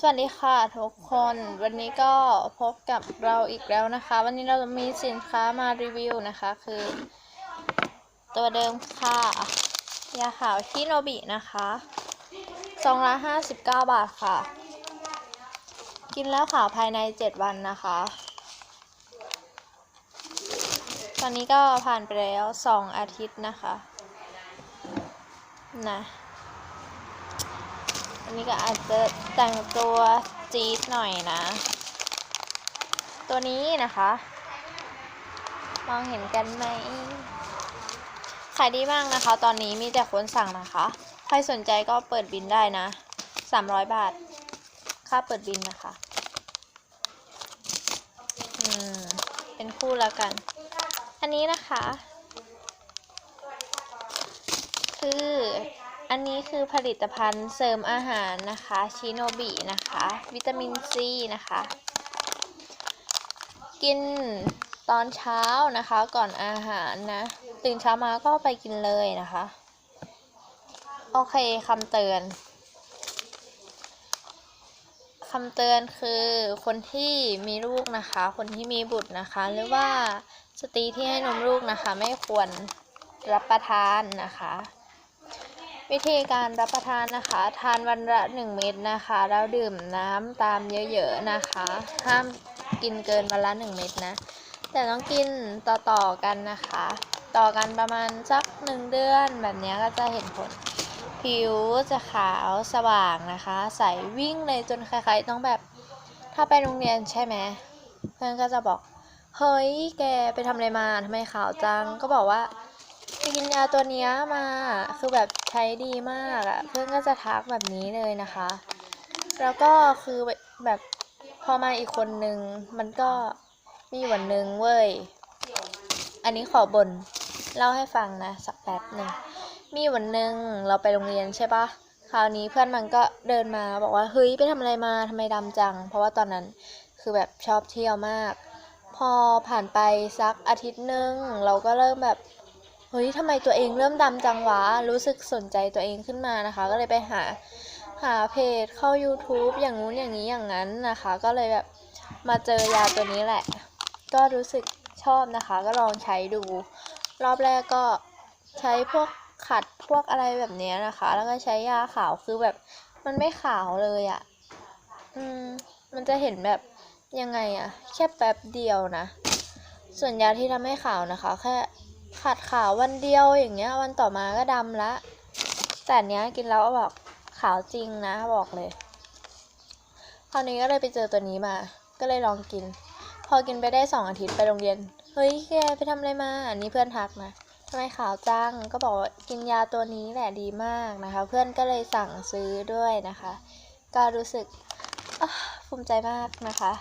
สวัสดีค่ะทุกคนวันนี้ก็พบกับเราอีกแล้วนะคะ วันนี้เรามีสินค้ามารีวิวนะคะ คือ ตัวเดิมค่ะยาขาวชิโนบินะคะซองละ59บาทค่ะ กินแล้วขาวภายใน7วันนะคะ ตอนนี้ก็ผ่านไปแล้ว2อาทิตย์นะคะนะ อันนี้ก็อาจจะแต่งตัวจี๊ดหน่อยนะ ตัวนี้นะคะ มองเห็นกันไหมขายดีมากนะคะ ตอนนี้มีแต่คนสั่งนะคะ ใครสนใจก็เปิดบินได้นะ 300 บาท ค่าเปิดบินนะคะอืมเป็นคู่แล้วกัน อันนี้นะคะ คือ อันนี้คือผลิตภัณฑ์เสริมอาหารนะคะชิโนบินะคะ วิตามินซีนะคะ กินตอนเช้านะคะก่อนอาหารนะ ตื่นเช้ามาก็ไปกินเลยนะคะ โอเคคำเตือนคำเตือนคือคนที่มีลูกนะคะ คนที่มีบุตรนะคะ หรือว่าสตรีที่ให้นมลูกนะคะ ไม่ควรรับประทานนะคะ วิธีการรับประทานนะคะ ทานวันละ1เม็ดนะคะ แล้วดื่มน้ำตามเยอะๆนะคะ ห้ามกินเกินวันละ1เม็ดนะ แต่ต้องกินต่อๆกันนะคะ ต่อกันประมาณสักหนึ่งเดือนแบบนี้ก็จะเห็นผล ผิวจะขาวสว่างนะคะ ใสวิ่งเลยจนใครๆต้องแบบ ถ้าไปโรงเรียนใช่ไหมเพื่อนก็จะบอก เฮ้ยแกไปทำอะไรมาทำไมขาวจังก็บอกว่า กินยาตัวเนี้ยมา คือแบบใช้ดีมากอะเพื่อนก็จะทักแบบนี้เลยนะคะ แล้วก็คือแบบพอมาอีกคนนึง มันก็มีวันนึงเว้ย อันนี้ขอบนเล่าให้ฟังนะ สักแป๊บหนึ่ง มีวันหนึ่งเราไปโรงเรียนใช่ปะคราวนี้เพื่อนมันก็เดินมาบอกว่าเฮ้ยไปทำอะไรมาทำไมดำจัง เพราะว่าตอนนั้นคือแบบชอบเที่ยวมาก พอผ่านไปสักอาทิตย์หนึ่งเราก็เริ่มแบบ เฮ้ยทำไมตัวเองเริ่มดำจังวะ รู้สึกสนใจตัวเองขึ้นมานะคะ ก็เลยไปหาหาเพจเข้า YouTube อย่างงู้นอย่างนี้อย่างนั้นนะคะ ก็เลยแบบมาเจอยาตัวนี้แหละ ก็รู้สึกชอบนะคะ ก็ลองใช้ดู รอบแรกก็ใช้พวกขัดพวกอะไรแบบนี้นะคะ แล้วก็ใช้ยาขาวคือแบบมันไม่ขาวเลยอะ่ะ อืม มันจะเห็นแบบยังไงอะ่ะ แค่แป๊บเดียวนะ ส่วนยาที่ทำให้ขาวนะคะ แค่ ขัดขาววันเดียวอย่างเงี้ย วันต่อมาก็ดำละแต่เนี้ยกินแล้วแบบขาวจริงนะบอกเลย คราวนี้ก็เลยไปเจอตัวนี้มา ก็เลยลองกิน พอกินไปได้สองอาทิตย์ไปโรงเรียน เฮ้ยแกไปทำอะไรมาอันนี้เพื่อนทักนะทำไมขาวจังก็บอกว่ากินยาตัวนี้แหละดีมากนะคะ เพื่อนก็เลยสั่งซื้อด้วยนะคะ ก็รู้สึกภูมิใจมากนะคะ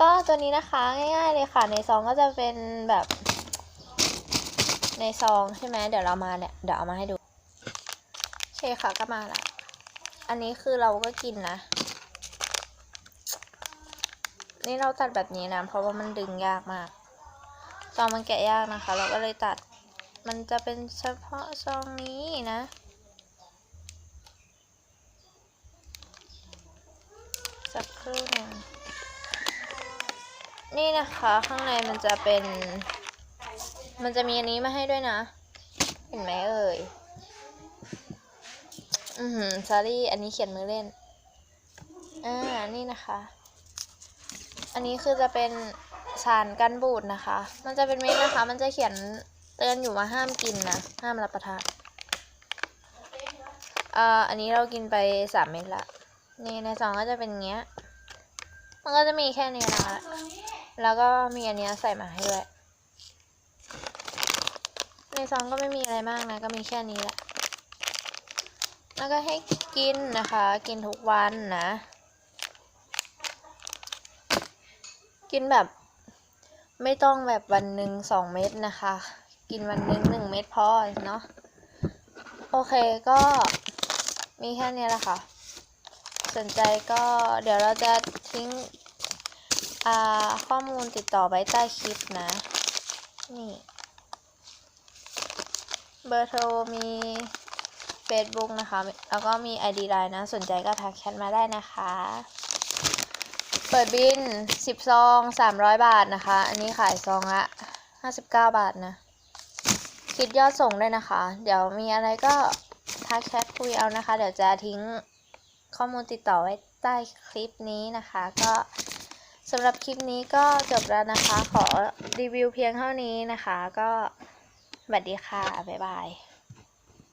ก็ตัวนี้นะคะง่ายๆเลยค่ะในซองก็จะเป็นแบบ ในซองใช่ไหมเดี๋ยวเรามาเนี่ยเดี๋ยวเอามาให้ดูโอเคค่ะก็มาละอันนี้คือเราก็กินนะ นี่เราตัดแบบนี้นะ เพราะว่ามันดึงยากมาก ซองมันแกะยากนะคะ เราก็เลยตัด มันจะเป็นเฉพาะซองนี้นะสักครู่หนึ่งนี่นะคะ ข้างในมันจะเป็น มันจะมีอันนี้มาให้ด้วยนะ เห็นไหมเอ่ย อือหือซารี่ อันนี้เขียนมือเล่น อ่า นี่นะคะ อันนี้คือจะเป็นสารกันบูดนะคะ มันจะเป็นเม็ดนะคะ มันจะเขียนเตือนอยู่ว่าห้ามกินนะ ห้ามรับประทานอ่าอันนี้เรากินไปสามเม็ดละ นี่ในซองก็จะเป็นงเงี้ย มันก็จะมีแค่นี้นะคะ แล้วก็มีอันนี้ใส่มาให้ด้วย ในซองก็ไม่มีอะไรมากนะ ก็มีแค่นี้แหละ แล้วก็ให้กินนะคะ กินทุกวันนะ กินแบบไม่ต้องแบบวันหนึ่งสองเม็ดนะคะ กินวันหนึ่งหนึ่งเม็ดพอเนาะ โอเคก็มีแค่นี้แหละค่ะ สนใจก็เดี๋ยวเราจะทิ้งข้อมูลติดต่อไว้ใต้คลิปนะ นี่ เบอร์โทรมี Facebook นะคะ แล้วก็มี ID ไลน์นะ สนใจก็ทักแชทมาได้นะคะ เปิดบิน 10 ซอง 300 บาทนะคะ อันนี้ขายซองละ 59 บาทนะ คิดยอดส่งด้วยนะคะ เดี๋ยวมีอะไรก็ทักแชทคุยเอานะคะ เดี๋ยวจะทิ้งข้อมูลติดต่อไว้ใต้คลิปนี้นะคะ ก็สำหรับคลิปนี้ก็จบแล้วนะคะ ขอรีวิวเพียงเท่านี้นะคะ ก็ สวัสดีค่ะ บ๊ายบาย